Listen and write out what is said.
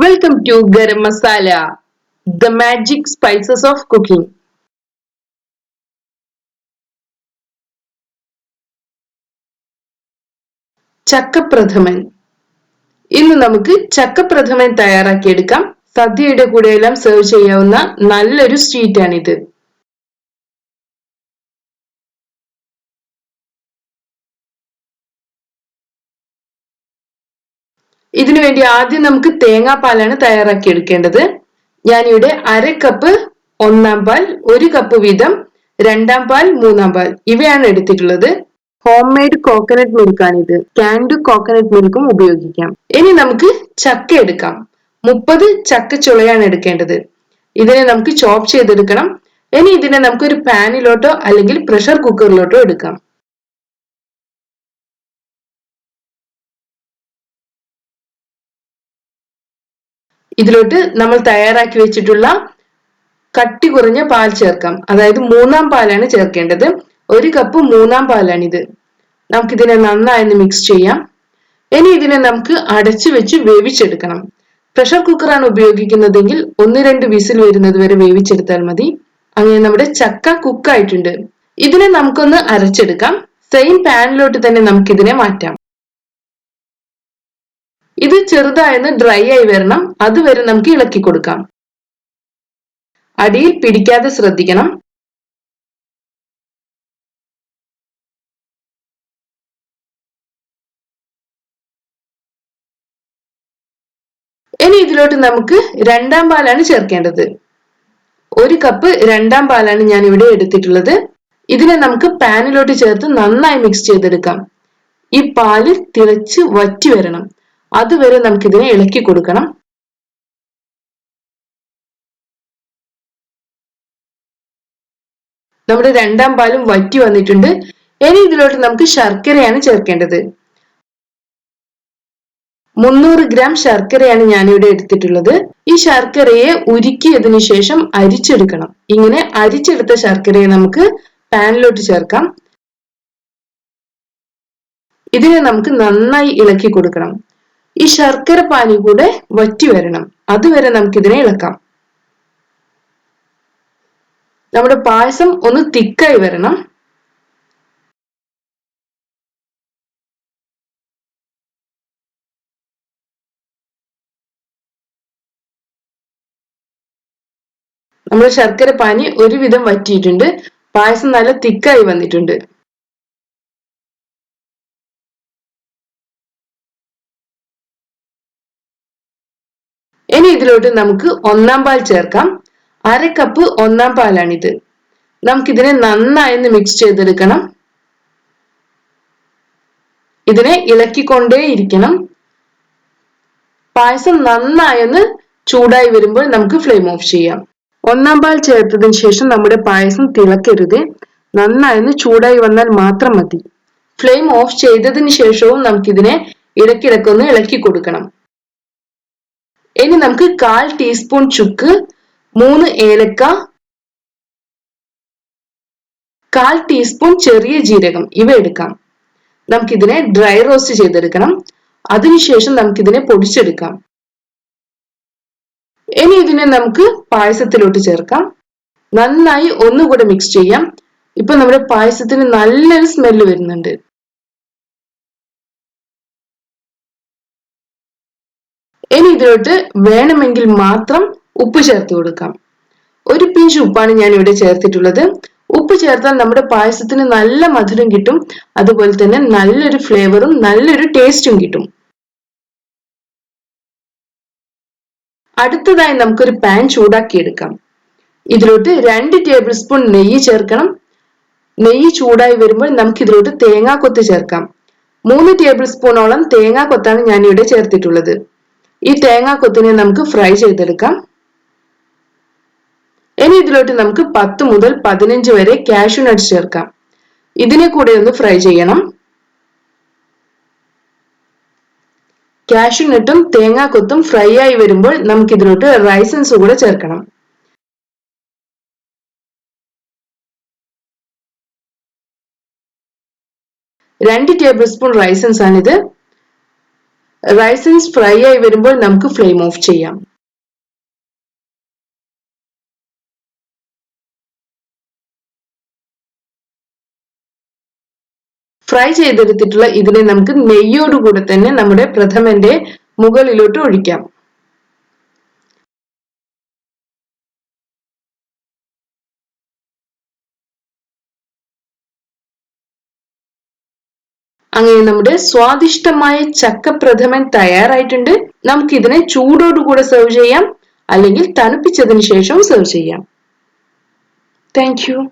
Welcome to Garam Masala, the magic spices of cooking. ചക്കപ്രഥമൻ. ഇന്ന് നമുക്ക് ചക്കപ്രഥമൻ തയ്യാറാക്കിയെടുക്കാം. സദ്യയുടെ കൂടെയെല്ലാം സെർവ് ചെയ്യാവുന്ന നല്ലൊരു സ്വീറ്റാണിത് ഇതിനു വേണ്ടി ആദ്യം നമുക്ക് തേങ്ങാപ്പാലാണ് തയ്യാറാക്കി എടുക്കേണ്ടത്. ഞാനിവിടെ അര കപ്പ് ഒന്നാം പാൽ ഒരു കപ്പ് വീതം രണ്ടാം പാൽ മൂന്നാം പാൽ ഇവയാണ് എടുത്തിട്ടുള്ളത്. ഹോം മെയ്ഡ് കോക്കനട്ട് മിൽക്കാണിത് ക്യാൻഡ് കോക്കനട്ട് മിൽക്കും ഉപയോഗിക്കാം. ഇനി നമുക്ക് ചക്ക എടുക്കാം. മുപ്പത് ചക്ക ചുളയാണ് എടുക്കേണ്ടത്. ഇതിനെ നമുക്ക് ചോപ്പ് ചെയ്തെടുക്കണം. ഇനി ഇതിനെ നമുക്ക് ഒരു പാനിലോട്ടോ അല്ലെങ്കിൽ പ്രഷർ കുക്കറിലോട്ടോ എടുക്കാം. ഇതിലോട്ട് നമ്മൾ തയ്യാറാക്കി വെച്ചിട്ടുള്ള കട്ടി കുറഞ്ഞ പാൽ ചേർക്കാം. അതായത് മൂന്നാം പാലാണ് ചേർക്കേണ്ടത്. ഒരു കപ്പ് മൂന്നാം പാലാണ് പാലാണിത്. നമുക്കിതിനെ നന്നായി മിക്സ് ചെയ്യാം. ഇനി ഇതിനെ നമുക്ക് അടച്ചു വെച്ച് വേവിച്ചെടുക്കണം. പ്രഷർ കുക്കറാണ് ഉപയോഗിക്കുന്നതെങ്കിൽ ഒന്ന് രണ്ട് വിസിൽ വരുന്നത് വരെ വേവിച്ചെടുത്താൽ മതി. അങ്ങനെ നമ്മുടെ ചക്ക കുക്കായിട്ടുണ്ട് ഇതിനെ നമുക്കൊന്ന് അരച്ചെടുക്കാം. സെയിം പാനിലോട്ട് തന്നെ നമുക്കിതിനെ മാറ്റാം. ഇത് ചെറുതായെന്ന് ഡ്രൈ ആയി വരണം. അതുവരെ നമുക്ക് ഇളക്കി കൊടുക്കാം. അടിയിൽ പിടിക്കാതെ ശ്രദ്ധിക്കണം. ഇനി ഇതിലോട്ട് നമുക്ക് രണ്ടാം പാലാണ് ചേർക്കേണ്ടത്. ഒരു കപ്പ് രണ്ടാം പാലാണ് ഞാൻ ഇവിടെ എടുത്തിട്ടുള്ളത്. ഇതിനെ നമുക്ക് പാനിലോട്ട് ചേർത്ത് നന്നായി മിക്സ് ചെയ്തെടുക്കാം. ഈ പാൽ തിളച്ച് വറ്റി വരണം. അതുവരെ നമുക്കിതിനെ ഇളക്കി കൊടുക്കണം. നമ്മുടെ രണ്ടാം പാലും വറ്റി വന്നിട്ടുണ്ട്. ഇനി ഇതിലോട്ട് നമുക്ക് ശർക്കരയാണ് ചേർക്കേണ്ടത്. മുന്നൂറ് ഗ്രാം ശർക്കരയാണ് ഞാനിവിടെ എടുത്തിട്ടുള്ളത്. ഈ ശർക്കരയെ ഉരുക്കിയതിനു ശേഷം അരിച്ചെടുക്കണം. ഇങ്ങനെ അരിച്ചെടുത്ത ശർക്കരയെ നമുക്ക് പാനിലോട്ട് ചേർക്കാം. ഇതിനെ നമുക്ക് നന്നായി ഇളക്കി കൊടുക്കണം. ഈ ശർക്കര പാനി കൂടെ വറ്റി വരണം. അതുവരെ നമുക്കിതിനെ ഇളക്കാം. നമ്മുടെ പായസം ഒന്ന് തിക്കായി വരണം. നമ്മുടെ ശർക്കര പാനി ഒരുവിധം വറ്റിയിട്ടുണ്ട്. പായസം നല്ല തിക്കായി വന്നിട്ടുണ്ട്. ഇനി ഇതിലോട്ട് നമുക്ക് ഒന്നാം പാൽ ചേർക്കാം. അര കപ്പ് ഒന്നാം പാലാണിത്. നമുക്കിതിനെ നന്നായി മിക്സ് ചെയ്തെടുക്കണം. ഇതിനെ ഇളക്കിക്കൊണ്ടേ ഇരിക്കണം. പായസം നന്നായൊന്ന് ചൂടായി വരുമ്പോൾ നമുക്ക് ഫ്ലെയിം ഓഫ് ചെയ്യാം. ഒന്നാം പാൽ ചേർത്തതിന് ശേഷം നമ്മുടെ പായസം തിളക്കരുത്. നന്നായൊന്ന് ചൂടായി വന്നാൽ മാത്രം മതി. ഫ്ലെയിം ഓഫ് ചെയ്തതിന് ശേഷവും നമുക്കിതിനെ ഇടയ്ക്കിടക്കൊന്ന് ഇളക്കി കൊടുക്കണം. ഇനി നമുക്ക് കാൽ ടീസ്പൂൺ ചുക്ക് മൂന്ന് ഏലക്ക കാൽ ടീസ്പൂൺ ചെറിയ ജീരകം ഇവ എടുക്കാം. നമുക്കിതിനെ ഡ്രൈ റോസ്റ്റ് ചെയ്തെടുക്കണം. അതിനുശേഷം നമുക്കിതിനെ പൊടിച്ചെടുക്കാം. ഇനി ഇതിനെ നമുക്ക് പായസത്തിലോട്ട് ചേർക്കാം. നന്നായി ഒന്നുകൂടെ മിക്സ് ചെയ്യാം. ഇപ്പൊ നമ്മുടെ പായസത്തിന് നല്ലൊരു സ്മെല്ല് വരുന്നുണ്ട്. ഇനി ഇതിലോട്ട് വേണമെങ്കിൽ മാത്രം ഉപ്പ് ചേർത്ത് കൊടുക്കാം. ഒരു പിഞ്ച് ഉപ്പാണ് ഞാൻ ഇവിടെ ചേർത്തിട്ടുള്ളത്. ഉപ്പ് ചേർത്താൽ നമ്മുടെ പായസത്തിന് നല്ല മധുരം കിട്ടും. അതുപോലെ തന്നെ നല്ലൊരു ഫ്ലേവറും നല്ലൊരു ടേസ്റ്റും കിട്ടും. അടുത്തതായി നമുക്കൊരു പാൻ ചൂടാക്കിയെടുക്കാം. ഇതിലോട്ട് രണ്ട് ടേബിൾ സ്പൂൺ നെയ്യ് ചേർക്കണം. നെയ്യ് ചൂടായി വരുമ്പോൾ നമുക്ക് ഇതിലോട്ട് തേങ്ങാക്കൊത്ത് ചേർക്കാം. മൂന്ന് ടേബിൾ സ്പൂണോളം തേങ്ങാക്കൊത്താണ് ഞാൻ ഇവിടെ ചേർത്തിട്ടുള്ളത്. ഈ തേങ്ങാക്കൊത്തിനെ നമുക്ക് ഫ്രൈ ചെയ്തെടുക്കാം. ഇനി ഇതിലോട്ട് നമുക്ക് പത്ത് മുതൽ പതിനഞ്ച് വരെ കാഷ്യൂ നട്ട്സ് ചേർക്കാം. ഇതിനെ കൂടെ ഒന്ന് ഫ്രൈ ചെയ്യണം. കാഷ്യൂ നട്ടും തേങ്ങാക്കൊത്തും ഫ്രൈ ആയി വരുമ്പോൾ നമുക്ക് ഇതിലോട്ട് റൈസൻസ് കൂടെ ചേർക്കണം. രണ്ട് ടേബിൾ സ്പൂൺ റൈസൻസ് ആണിത് റൈസൻസ് ഫ്രൈ ആയി വരുമ്പോൾ നമുക്ക് ഫ്ലെയിം ഓഫ് ചെയ്യാം. ഫ്രൈ ചെയ്തെടുത്തിട്ടുള്ള ഇതിനെ നമുക്ക് നെയ്യോടുകൂടെ തന്നെ നമ്മുടെ പ്രഥമന്റെ മുകളിലോട്ട് ഒഴിക്കാം. അങ്ങനെ നമ്മുടെ സ്വാദിഷ്ടമായ ചക്കപ്രഥമൻ തയ്യാറായിട്ടുണ്ട്. നമുക്ക് ഇതിനെ ചൂടോടുകൂടെ സെർവ് ചെയ്യാം. അല്ലെങ്കിൽ തണുപ്പിച്ചതിന് ശേഷവും സെർവ് ചെയ്യാം. താങ്ക്